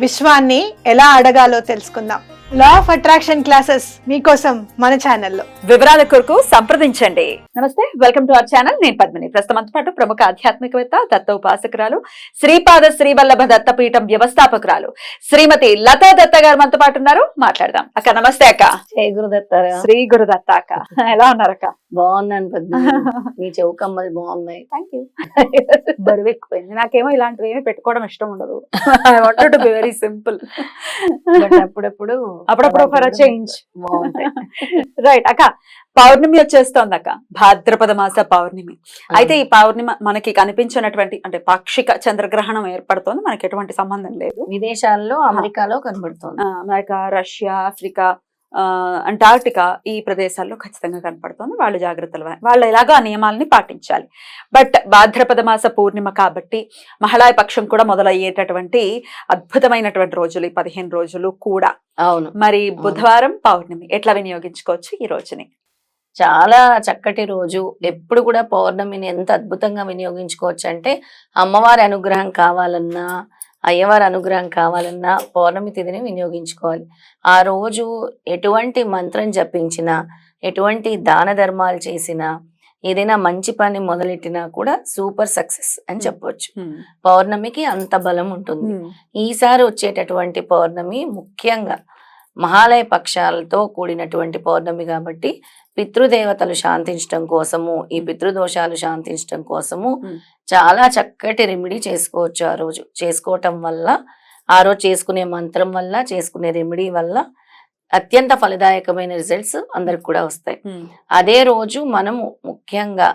విశ్వాన్ని ఎలా అడగాలో తెలుసుకుందాం. లా ఆఫ్ అట్రాక్షన్ క్లాసెస్ మీకోసం మన ఛానల్లో వివరాల కొరకు సంప్రదించండి. నమస్తే వెల్కమ్ టు అవర్ ఛానల్ నేను పద్మిని. ప్రస్తుతం పాటు ప్రముఖ ఆధ్యాత్మికవేత్త దత్త ఉపాసకురాలు శ్రీపాద శ్రీవల్లభ దత్తపీఠం వ్యవస్థాపకురాలు శ్రీమతి లతా దత్త గారు మనతో పాటు ఉన్నారు. మాట్లాడదాం. అక్క నమస్తే అక్క. జయ గురుదత్తారా శ్రీ గురుదత్త అక్క. ఎలా ఉన్నారు అక్క? బాగున్నాను పద్మ నీ చౌకమ్మలు బాగున్నాయి. థ్యాంక్ యూ బరువు ఎక్కువైంది. నాకేమో ఇలాంటివి ఏమీ పెట్టుకోవడం ఇష్టం ఉండదు. I want to be very simple but అప్పుడప్పుడు అప్పుడప్పుడు ఫర్ చేంజ్ రైట్ అక్క పౌర్ణమి వచ్చేస్తోంది అక్క భాద్రపద మాస పౌర్ణమి అయితే ఈ పౌర్ణిమ మనకి కనిపించినటువంటి అంటే పాక్షిక చంద్రగ్రహణం ఏర్పడుతోంది మనకి ఎటువంటి సంబంధం లేదు. విదేశాల్లో అమెరికాలో కనబడుతుంది. అమెరికా రష్యా ఆఫ్రికా అంటార్టికా ఈ ప్రదేశాల్లో ఖచ్చితంగా కనపడుతుంది. వాళ్ళు జాగ్రత్తలు వాళ్ళు ఎలాగో ఆ నియమాలని పాటించాలి. బట్ భాద్రపద మాస పూర్ణిమ కాబట్టి మహిళా పక్షం కూడా మొదలయ్యేటటువంటి అద్భుతమైనటువంటి రోజులు ఈ పదిహేను రోజులు కూడా. అవును. మరి బుధవారం పౌర్ణమి ఎట్లా వినియోగించుకోవచ్చు ఈ రోజుని? చాలా చక్కటి రోజు. ఎప్పుడు కూడా పౌర్ణమిని ఎంత అద్భుతంగా వినియోగించుకోవచ్చు అంటే అమ్మవారి అనుగ్రహం కావాలన్నా అయ్యవారి అనుగ్రహం కావాలన్నా పౌర్ణమి తిథిని వినియోగించుకోవాలి. ఆ రోజు ఎటువంటి మంత్రం జపించినా ఎటువంటి దాన ధర్మాలు చేసినా ఏదైనా మంచి పని మొదలెట్టినా కూడా సూపర్ సక్సెస్ అని చెప్పొచ్చు. పౌర్ణమికి అంత బలం ఉంటుంది. ఈసారి వచ్చేటటువంటి పౌర్ణమి ముఖ్యంగా మహాలయ పక్షాలతో కూడినటువంటి పౌర్ణమి కాబట్టి పితృదేవతలు శాంతించడం కోసము ఈ పితృదోషాలు శాంతించడం కోసము. చాలా చక్కటి రెమెడీ చేసుకోవచ్చు ఆ రోజు. చేసుకోవటం వల్ల ఆ రోజు చేసుకునే మంత్రం వల్ల చేసుకునే రెమెడీ వల్ల అత్యంత ఫలదాయకమైన రిజల్ట్స్ అందరికి కూడా వస్తాయి. అదే రోజు మనము ముఖ్యంగా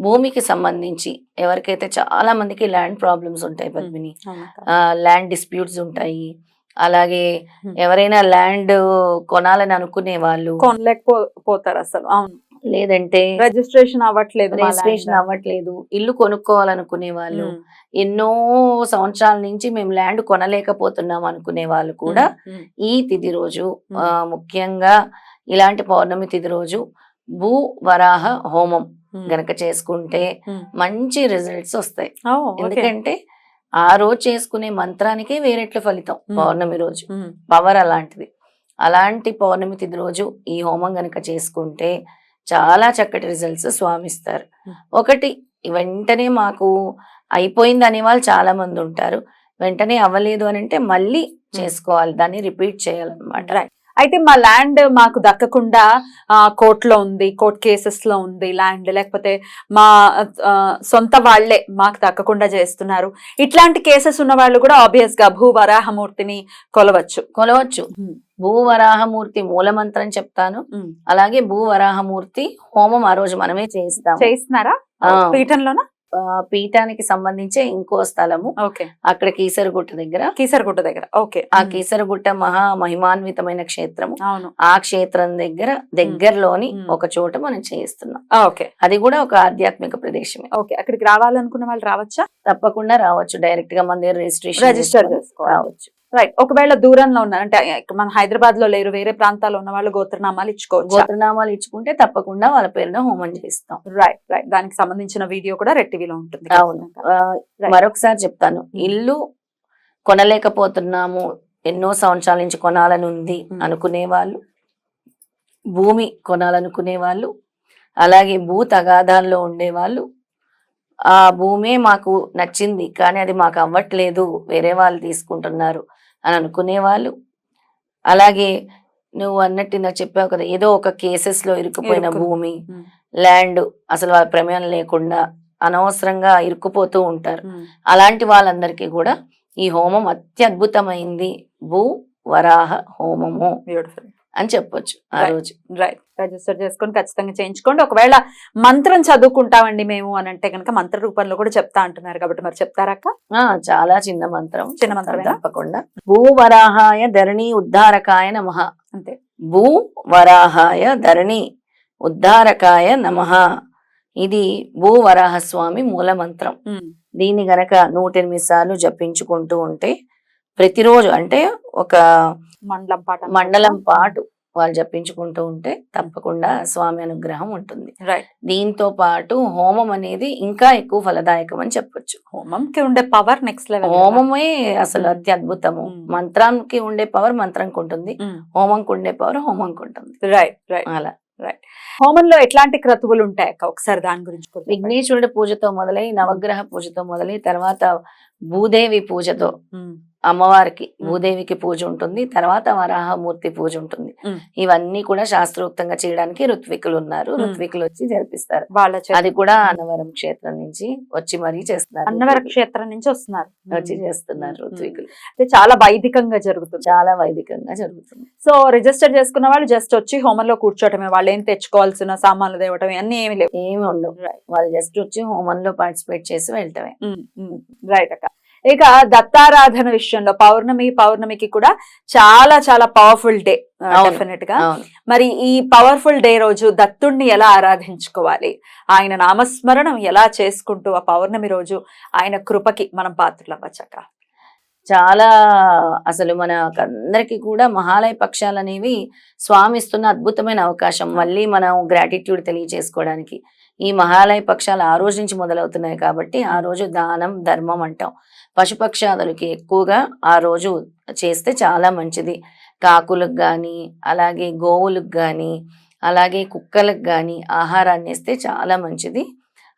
భూమికి సంబంధించి ఎవరికైతే చాలా మందికి ల్యాండ్ ప్రాబ్లమ్స్ ఉంటాయి పద్మిని ల్యాండ్ డిస్ప్యూట్స్ ఉంటాయి అలాగే. ఎవరైనా ల్యాండ్ కొనాలని అనుకునే వాళ్ళు. కొనలేకపోతారు అసలు అవును. లేదంటే రిజిస్ట్రేషన్ అవ్వట్లేదు రిజిస్ట్రేషన్. అవ్వట్లేదు. ఇల్లు కొనుక్కోవాలనుకునే వాళ్ళు. ఎన్నో సంవత్సరాల నుంచి మేము ల్యాండ్ కొనలేకపోతున్నాం అనుకునే వాళ్ళు కూడా ఈ తిథి రోజు ముఖ్యంగా ఇలాంటి పౌర్ణమి తిథి రోజు భూ వరాహ హోమం గనక చేసుకుంటే. మంచి రిజల్ట్స్ వస్తాయి. ఎందుకంటే ఆ రోజు చేసుకునే మంత్రానికే వేరెట్ల ఫలితం. పౌర్ణమి రోజు. పవర్ అలాంటిది. అలాంటి పౌర్ణమి తిథి రోజు ఈ హోమం గనక చేసుకుంటే చాలా చక్కటి రిజల్ట్స్ స్వామిస్తారు. ఒకటి వెంటనే మాకు అయిపోయింది అనే వాళ్ళు చాలా మంది ఉంటారు. వెంటనే అవ్వలేదు అని అంటే మళ్ళీ చేసుకోవాలి. దాన్ని రిపీట్ చేయాలన్నమాట. అయితే మా ల్యాండ్ మాకు దక్కకుండా కోర్టులో ఉంది కోర్ట్ కేసెస్లో ఉంది ల్యాండ్. లేకపోతే మా సొంత వాళ్ళే మాకు దక్కకుండా చేస్తున్నారు. ఇట్లాంటి కేసెస్ ఉన్న వాళ్ళు కూడా ఆబ్వియస్గా భూ వరాహమూర్తిని కొలవచ్చు. కొలవచ్చు. Hmm. భూవరాహమూర్తి మూలమంత్రం చెప్తాను. అలాగే భూవరాహమూర్తి హోమం ఆ రోజు మనమే చేస్తాం చేయిస్తున్నారా? ఆ. పీఠంలోనా? పీఠానికి సంబంధించే ఇంకో స్థలము. ఓకే. అక్కడ కీసరగుట్ట దగ్గర. కీసరగుట్ట దగ్గర. ఓకే. ఆ. కీసరగుట్ట మహా మహిమాన్వితమైన క్షేత్రము. అవును. ఆ క్షేత్రం దగ్గర దగ్గరలోని. ఒక చోట మనం చేయిస్తున్నాం. ఓకే. అది కూడా ఒక ఆధ్యాత్మిక ప్రదేశమే. ఓకే. అక్కడికి రావాలనుకున్న వాళ్ళు రావచ్చా? తప్పకుండా రావచ్చు. డైరెక్ట్గా మన దగ్గర రిజిస్ట్రేషన్ రిజిస్టర్ రావచ్చు. రైట్ ఒకవేళ దూరంలో ఉన్నారు అంటే మన హైదరాబాద్లో లేరు వేరే ప్రాంతాల్లో ఉన్న వాళ్ళు గోత్రనామాలు ఇచ్చుకోవచ్చు? గోత్రనామాలు ఇచ్చుకుంటే తప్పకుండా వాళ్ళ పేరున హోమం చేస్తాం. రైట్ రైట్ దానికి సంబంధించిన వీడియో కూడా రెడ్ టీవీలో ఉంటుంది అవును. మరొకసారి చెప్తాను. ఇల్లు కొనలేకపోతున్నాము ఎన్నో సంవత్సరాల నుంచి కొనాలని ఉంది మ్మ్. అనుకునే వాళ్ళు భూమి కొనాలనుకునే వాళ్ళు అలాగే భూ తగాదాల్లో ఉండేవాళ్ళు. ఆ భూమే మాకు నచ్చింది కానీ అది మాకు అవ్వట్లేదు వేరే వాళ్ళు తీసుకుంటున్నారు. అని అనుకునే వాళ్ళు అలాగే నువ్వు అన్నట్టు ఇందాక చెప్పావు కదా ఏదో ఒక కేసెస్లో ఇరుక్కుపోయిన ఇరుక్కు- భూమి. ల్యాండ్ అసలు వాళ్ళ ప్రమేయం లేకుండా అనవసరంగా ఇరుక్కుపోతూ ఉంటారు. అలాంటి వాళ్ళందరికీ కూడా ఈ హోమం అత్యద్భుతమైంది. భూ వరాహ హోమము. బ్యూటిఫుల్ అని చెప్పొచ్చు ఆ. రోజు. రైట్ రిజిస్టర్ చేసుకొని ఖచ్చితంగా చేయించుకోండి. ఒకవేళ మంత్రం చదువుకుంటామండి మేము అని అంటే కనుక మంత్ర రూపంలో కూడా చెప్తా అంటున్నారు కాబట్టి మరి చెప్తారక్క ఆ చాలా చిన్న మంత్రం. చిన్న మంత్రమేనా? తప్పకుండా. భూవరాహాయ ధరణి ఉద్ధారకాయ నమః. అంతే. భూ వరాహాయ ధరణి ఉద్ధారకాయ నమః. ఇది భూవరాహ స్వామి మూల మంత్రం దీన్ని గనక నూట ఎనిమిది సార్లు జపించుకుంటూ ఉంటే ప్రతిరోజు అంటే ఒక మండలం పాట మండలం పాటు వాళ్ళు జపించుకుంటూ ఉంటే తప్పకుండా స్వామి అనుగ్రహం ఉంటుంది. రైట్ దీంతో పాటు హోమం అనేది ఇంకా ఎక్కువ ఫలదాయకం అని చెప్పొచ్చు. హోమంకి ఉండే పవర్ నెక్స్ట్ లెవెల్ హోమమే అసలు మ్మ్. అత్యద్భుతము. మ్మ్. మంత్రానికి ఉండే పవర్ మంత్రంకి ఉంటుంది. హోమంకి ఉండే పవర్ హోమంకి ఉంటుంది. రైట్ రైట్ అలా. హోమంలో ఎట్లాంటి క్రతువులు ఉంటాయి ఒకసారి దాని గురించి. విఘ్నేశ్వరుడి పూజతో మొదలై నవగ్రహ పూజతో మొదలై తర్వాత భూదేవి పూజతో అమ్మవారికి భూదేవికి పూజ ఉంటుంది తర్వాత వరాహమూర్తి పూజ ఉంటుంది. ఇవన్నీ కూడా శాస్త్రోక్తంగా చేయడానికి ఋత్వికులు ఉన్నారు. ఋత్వికులు వచ్చి జరిపిస్తారు. వాళ్ళ అది కూడా అన్నవరం క్షేత్రం నుంచి వచ్చి మరీ చేస్తున్నారు అన్నవర. క్షేత్రం నుంచి వస్తున్నారు. వచ్చి చేస్తున్నారు ఋత్వికులు. అంటే చాలా వైదికంగా జరుగుతుంది. చాలా వైదికంగా జరుగుతుంది. సో రిజిస్టర్ చేసుకున్న వాళ్ళు జస్ట్ వచ్చి హోమంలో కూర్చోటమే వాళ్ళు ఏం తెచ్చుకోవాల్సిన సామాన్లు తేవటం అన్ని ఏమి లేవు. ఏమి ఉండవు. వాళ్ళు జస్ట్ వచ్చి హోమంలో పార్టిసిపేట్ చేసి వెళ్తామే రైట్ అక్క. ఇక దత్తారాధన విషయంలో పౌర్ణమి పౌర్ణమికి కూడా చాలా చాలా పవర్ఫుల్ డే. డెఫినెట్గా. మరి ఈ పవర్ఫుల్ డే రోజు దత్తుణ్ణి ఎలా ఆరాధించుకోవాలి? ఆయన నామస్మరణం ఎలా చేసుకుంటూ ఆ పౌర్ణమి రోజు ఆయన కృపకి మనం పాత్రలు అవ్వచ్చక్క చాలా అసలు మన అందరికి కూడా మహాలయ పక్షాలు అనేవి స్వామి ఇస్తున్న అద్భుతమైన అవకాశం. మళ్ళీ మనం గ్రాటిట్యూడ్ తెలియచేసుకోవడానికి. ఈ మహాలయ పక్షాలు ఆ రోజు నుంచి మొదలవుతున్నాయి కాబట్టి ఆ రోజు దానం ధర్మం అంటాం. పశుపక్షాదులకి ఎక్కువగా ఆ రోజు చేస్తే చాలా మంచిది. కాకులకు కానీ అలాగే గోవులకు కానీ అలాగే కుక్కలకు కానీ ఆహారాన్ని ఇస్తే చాలా మంచిది.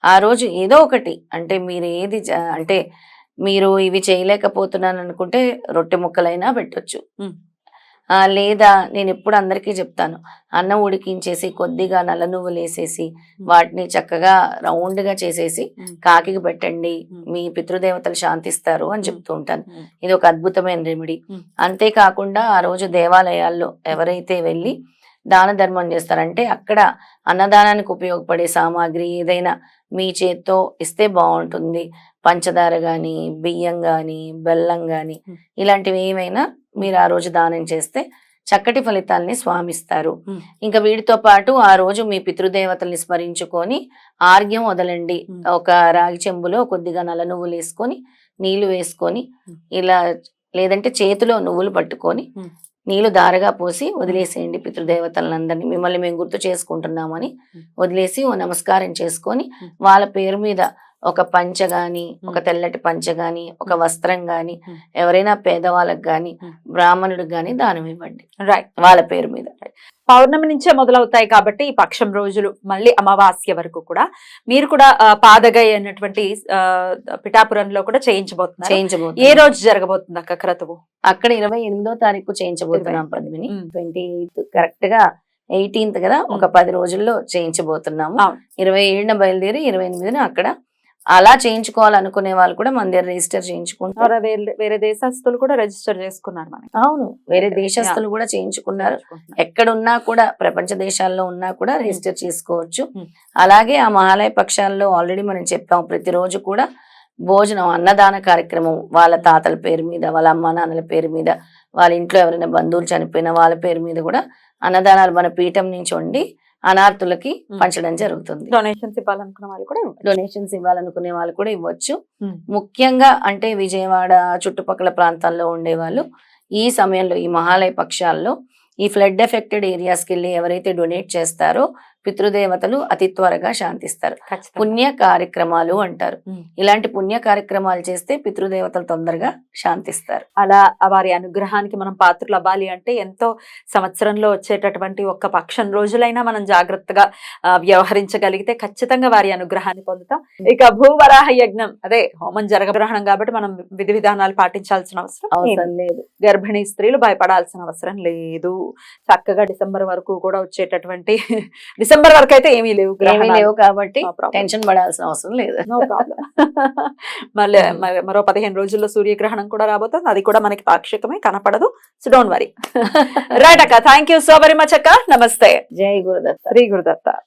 ఆ రోజు ఏదో ఒకటి అంటే మీరు ఏది అంటే మీరు ఇవి చేయలేకపోతున్నాను అనుకుంటే రొట్టె ముక్కలైనా పెట్టొచ్చు. లేదా నేను ఎప్పుడు అందరికీ చెప్తాను అన్నం ఉడికించేసి కొద్దిగా నల్ల నువ్వులు వేసేసి వాటిని చక్కగా రౌండ్గా చేసేసి. కాకికి పెట్టండి మ్. పితృదేవతలు శాంతిస్తారు అని. చెప్తూ ఉంటాను. ఇది ఒక అద్భుతమైన రెమెడీ. అంతేకాకుండా ఆ రోజు దేవాలయాల్లో ఎవరైతే వెళ్ళి దాన ధర్మం చేస్తారంటే అక్కడ అన్నదానానికి ఉపయోగపడే సామాగ్రి ఏదైనా మీ చేత్తో ఇస్తే బాగుంటుంది పంచదార గాని బియ్యం గాని బెల్లం గాని మ్. ఇలాంటివి ఏమైనా మీరు ఆ రోజు దానం చేస్తే చక్కటి ఫలితాల్ని స్వామిస్తారు. ఇంకా వీటితో పాటు ఆ రోజు మీ పితృదేవతల్ని స్మరించుకొని ఆర్గ్యం వదలండి. ఒక రాగి చెంబులో కొద్దిగా నల్ల నువ్వులు వేసుకొని నీళ్ళు వేసుకొని. ఇలా లేదంటే చేతిలో నువ్వులు పట్టుకొని. నీళ్ళు దారగా పోసి వదిలేసేయండి పితృదేవతలందరినీ మిమ్మల్ని మేము గుర్తు చేసుకుంటున్నామని. వదిలేసి ఓ నమస్కారం చేసుకొని. వాళ్ళ పేరు మీద ఒక పంచ గాని. ఒక తెల్లటి పంచ గాని ఒక వస్త్రం గాని. ఎవరైనా పేదవాళ్ళకి గాని. బ్రాహ్మణుడికి గాని దానం ఇవ్వండి. రైట్ వాళ్ళ పేరు మీద. పౌర్ణమి నుంచే మొదలవుతాయి కాబట్టి ఈ పక్షం రోజులు మళ్ళీ అమావాస్య వరకు కూడా మీరు కూడా పాదగై అన్నటువంటి పిఠాపురంలో కూడా చేయించబోతున్నారు. ఏ చేయించబోతున్నారు రోజు జరగబోతుంది అక్క క్రతువు? అక్కడ ఇరవై ఎనిమిదో తారీఖు చేయించబోతున్నాం పద్మిని. ట్వంటీ ఎయిత్ కరెక్ట్గా ఎయిటీన్త్ కదా? ఒక పది రోజుల్లో చేయించబోతున్నాము. ఇరవై ఏడున బయలుదేరి ఇరవై ఎనిమిదిన అక్కడ అలా చేయించుకోవాలనుకునే వాళ్ళు కూడా మన దగ్గర రిజిస్టర్ చేయించుకుంటారు వేరే- దేశస్తులు కూడా రిజిస్టర్ చేసుకున్నారు మనకి అవును వేరే. దేశస్తులు కూడా చేయించుకున్నారు చేసుకుంటున్నారు. ఎక్కడ ఉన్నా కూడా ప్రపంచ దేశాల్లో ఉన్నా కూడా రిజిస్టర్ చేసుకోవచ్చు Hmm. అలాగే ఆ మహాలయ పక్షాల్లో ఆల్రెడీ మనం చెప్పాం ప్రతిరోజు కూడా భోజనం అన్నదాన కార్యక్రమం వాళ్ళ తాతల పేరు మీద వాళ్ళ అమ్మ నాన్నల పేరు మీద వాళ్ళ ఇంట్లో ఎవరైనా బంధువులు చనిపోయిన వాళ్ళ పేరు మీద కూడా అన్నదానాలు మన పీఠం నుంచి వండి అనార్థులకి. పంచడం జరుగుతుంది డొనేషన్స్ ఇవ్వాలనుకున్న వాళ్ళు కూడా. డొనేషన్స్ ఇవ్వాలనుకునే వాళ్ళు కూడా ఇవ్వచ్చు. ముఖ్యంగా అంటే విజయవాడ చుట్టుపక్కల ప్రాంతాల్లో ఉండే వాళ్ళు ఈ సమయంలో ఈ మహాలయ పక్షాల్లో ఈ ఫ్లడ్ ఎఫెక్టెడ్ ఏరియాస్కి వెళ్ళి ఎవరైతే డొనేట్ చేస్తారో పితృదేవతలు అతి త్వరగా శాంతిస్తారు. పుణ్య కార్యక్రమాలు అంటారు. ఇలాంటి పుణ్య కార్యక్రమాలు చేస్తే పితృదేవతలు తొందరగా శాంతిస్తారు. అలా వారి అనుగ్రహానికి మనం పాత్రలు అవ్వాలి అంటే ఎంతో సంవత్సరంలో వచ్చేటటువంటి ఒక్క పక్షం రోజులైనా మనం జాగ్రత్తగా వ్యవహరించగలిగితే ఖచ్చితంగా వారి అనుగ్రహాన్ని పొందుతాం. ఇక భూవరాహ యజ్ఞం. అదే హోమం జరగగ్రహణం కాబట్టి మనం విధి విధానాలు పాటించాల్సిన. అవసరం లేదు. గర్భిణీ స్త్రీలు భయపడాల్సిన అవసరం లేదు. చక్కగా డిసెంబర్ వరకు కూడా వచ్చేటటువంటి డిసెంబర్ వరకు అయితే ఏమీ లేవు ఏమీ లేవు కాబట్టి. టెన్షన్ పడాల్సిన అవసరం లేదు. మళ్ళీ మరి మరో పదిహేను రోజుల్లో సూర్యగ్రహణం కూడా రాబోతుంది. అది కూడా మనకి పాక్షికమే కనపడదు. సో డోంట్ వరీ రైట్ అక్క. Thank you so very much అక్క. నమస్తే. జై గురుదత్త. శ్రీ గురుదత్త.